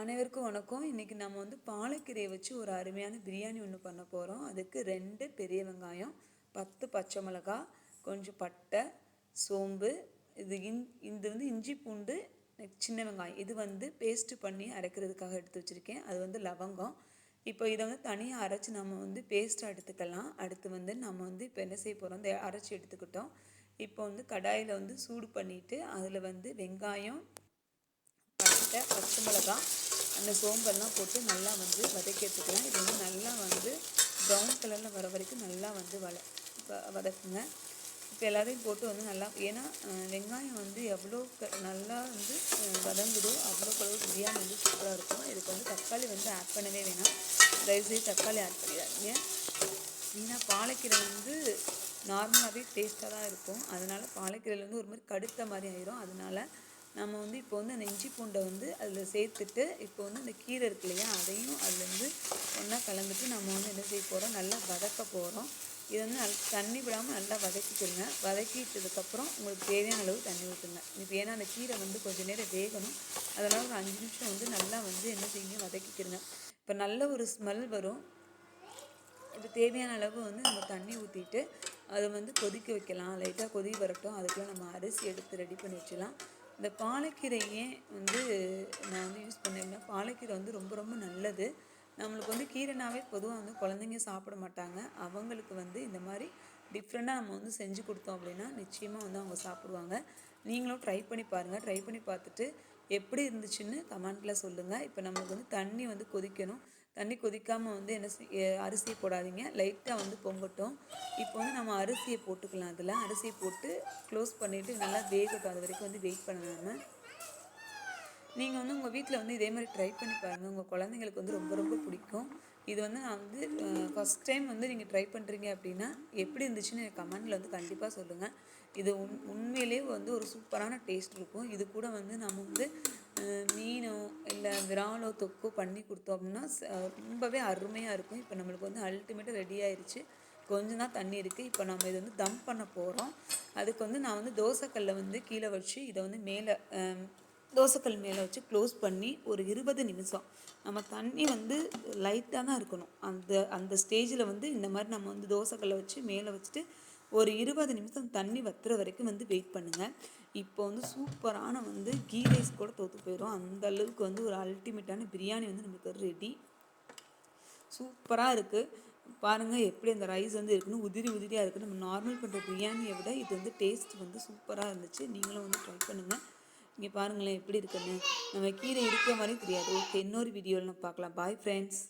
அனைவருக்கும் வணக்கம். இன்றைக்கி நம்ம வந்து பாலக்கீரையை வச்சு ஒரு அருமையான பிரியாணி ஒன்று பண்ண போகிறோம் அதுக்கு ரெண்டு பெரிய வெங்காயம் பத்து பச்சை மிளகா கொஞ்சம் பட்டை சோம்பு இது இன் இது வந்து இஞ்சி பூண்டு சின்ன வெங்காயம். இது வந்து பேஸ்ட்டு பண்ணி அரைக்கிறதுக்காக எடுத்து வச்சுருக்கேன். அது வந்து லவங்கம். இப்போ இதை வந்து தனியாக அரைச்சி நம்ம வந்து பேஸ்ட்டாக எடுத்துக்கலாம். அடுத்து வந்து நம்ம வந்து இப்போ என்ன செய்ய போகிறோம் இந்த அரைச்சி எடுத்துக்கிட்டோம். இப்போ வந்து கடாயில் வந்து சூடு பண்ணிவிட்டு அதில் வந்து வெங்காயம் பட்டை பச்சை மிளகா அந்த சோம்பெல்லாம் போட்டு நல்லா வந்து வதக்கி எடுத்துக்கலாம் இது வந்து நல்லா வந்து ப்ரௌன் கலரில் வர வரைக்கும் நல்லா வந்து வள வ- வதக்குங்க. இப்போ எல்லாத்தையும் போட்டு வந்து நல்லா ஏன்னா வெங்காயம் வந்து எவ்வளோ க- நல்லா வந்து வதங்குதோ அவ்வளோ அளவு பிரியாணி வந்து சூப்பராக இருக்கும். இதுக்கு வந்து தக்காளி வந்து ஆட் பண்ணவே வேணாம். தயவுசெய்து தக்காளி ஆட் பண்ணிடாதீங்க. ஏன்னா பாலக்கீரை வந்து நார்மலாகவே டேஸ்ட்டாக தான் இருக்கும். அதனால் பாலக்கீரையில் வந்து ஒரு மாதிரி கடுத்த மாதிரி ஆயிரும். அதனால் நம்ம வந்து இப்போ வந்து அந்த இஞ்சி பூண்டை வந்து அதில் சேர்த்துட்டு இப்போ வந்து அந்த கீரை இருக்கு இல்லையா அதையும் அதில் வந்து ஒன்றா கலந்துட்டு நம்ம வந்து என்ன செய்ய போகிறோம் நல்லா வதக்க போகிறோம் இது வந்து நல் தண்ணி விடாமல் நல்லா வதக்கிக்கிடுங்க வதக்கிட்டதுக்கப்புறம் உங்களுக்கு தேவையான அளவு தண்ணி ஊற்றுங்க இப்போ ஏன்னா அந்த கீரை வந்து கொஞ்சம் நேரம் வேகணும். அதனால் ஒரு அஞ்சு நிமிஷம் வந்து நல்லா வந்து என்ன செய்யுங்க? வதக்கிக்கிடுங்க இப்போ நல்ல ஒரு ஸ்மெல் வரும். இப்போ தேவையான அளவு வந்து நம்ம தண்ணி ஊற்றிட்டு அதை வந்து கொதிக்க வைக்கலாம். லைட்டாக கொதி வரட்டும். அதுக்குள்ள நம்ம அரிசி எடுத்து ரெடி பண்ணி வச்சிடலாம். இந்த பாலக்கீரையே வந்து நான் வந்து யூஸ் பண்ணேன்னா பாலக்கீரை வந்து ரொம்ப ரொம்ப நல்லது. நம்மளுக்கு வந்து கீரைனாவே பொதுவாக வந்து குழந்தைங்க சாப்பிட மாட்டாங்க. அவங்களுக்கு வந்து இந்த மாதிரி டிஃப்ரெண்ட்டாக நம்ம வந்து செஞ்சு கொடுத்தோம் அப்படின்னா நிச்சயமாக வந்து அவங்க சாப்பிடுவாங்க. நீங்களும் ட்ரை பண்ணி பாருங்கள் ட்ரை பண்ணி பார்த்துட்டு எப்படி இருந்துச்சுன்னு கமெண்ட்டில் சொல்லுங்கள் இப்போ நம்மளுக்கு வந்து தண்ணி வந்து கொதிக்கணும். தண்ணி கொதிக்காமல் வந்து என்ன அரிசியை போடாதீங்க. லைட்டாக வந்து பொங்கட்டும். இப்போ வந்து நம்ம அரிசியை போட்டுக்கலாம். அதில் அரிசியை போட்டு க்ளோஸ் பண்ணிவிட்டு நல்லா வேகட்டும். அது வரைக்கும் வந்து வெயிட் பண்ணாமல் நீங்கள் வந்து உங்கள் வீட்டில் வந்து இதே மாதிரி ட்ரை பண்ணி பாருங்கள் உங்கள் குழந்தைங்களுக்கு வந்து ரொம்ப ரொம்ப பிடிக்கும். இது வந்து நான் வந்து ஃபஸ்ட் டைம் வந்து நீங்கள் ட்ரை பண்ணுறீங்க அப்படின்னா எப்படி இருந்துச்சுன்னு எனக்கு கமெண்டில் வந்து கண்டிப்பாக சொல்லுங்கள் இது உண் உண்மையிலேயே வந்து ஒரு சூப்பரான டேஸ்ட் இருக்கும். இது கூட வந்து நம்ம வந்து மீனோ இல்லை விராலோ தொக்கோ பண்ணி கொடுத்தோம் அப்படின்னா ச- ரொம்பவே அருமையாக இருக்கும். இப்போ நம்மளுக்கு வந்து அல்டிமேட்டாக ரெடி ஆயிடுச்சு கொஞ்சம் தான் தண்ணி இருக்குது இப்போ நம்ம இதை வந்து தம் பண்ண போகிறோம் அதுக்கு வந்து நான் வந்து தோசைக்கல்லை வந்து கீழே வச்சு இதை வந்து மேலே தோசைக்கல் மேலே வச்சு க்ளோஸ் பண்ணி ஒரு இருபது நிமிஷம். நம்ம தண்ணி வந்து லைட்டாக தான் இருக்கணும். அந்த அந்த ஸ்டேஜில் வந்து இந்த மாதிரி நம்ம வந்து தோசைக்கல்லை வச்சு மேலே வச்சுட்டு ஒரு இருபது நிமிஷம் தண்ணி வத்துற வரைக்கும் வந்து வெயிட் பண்ணுங்கள் இப்போ வந்து சூப்பரான வந்து கீ ரைஸ் கூட தோற்று போயிடும் அந்த அளவுக்கு வந்து ஒரு அல்டிமேட்டான பிரியாணி வந்து நமக்கு ரெடி சூப்பராக இருக்குது பாருங்கள் எப்படி அந்த ரைஸ் வந்து இருக்குன்னு உதிரி உதிரியாக இருக்குது நம்ம நார்மல் பண்ணுற பிரியாணியை விட இது வந்து டேஸ்ட் வந்து சூப்பராக இருந்துச்சு. நீங்களும் வந்து ட்ரை பண்ணுங்கள் இங்கே பாருங்களேன் எப்படி இருக்குன்னு. நம்ம கீரை இருக்கிற மாதிரி தெரியாது. ஓகே இன்னொரு வீடியோவில் நம்ம பார்க்கலாம். Bye friends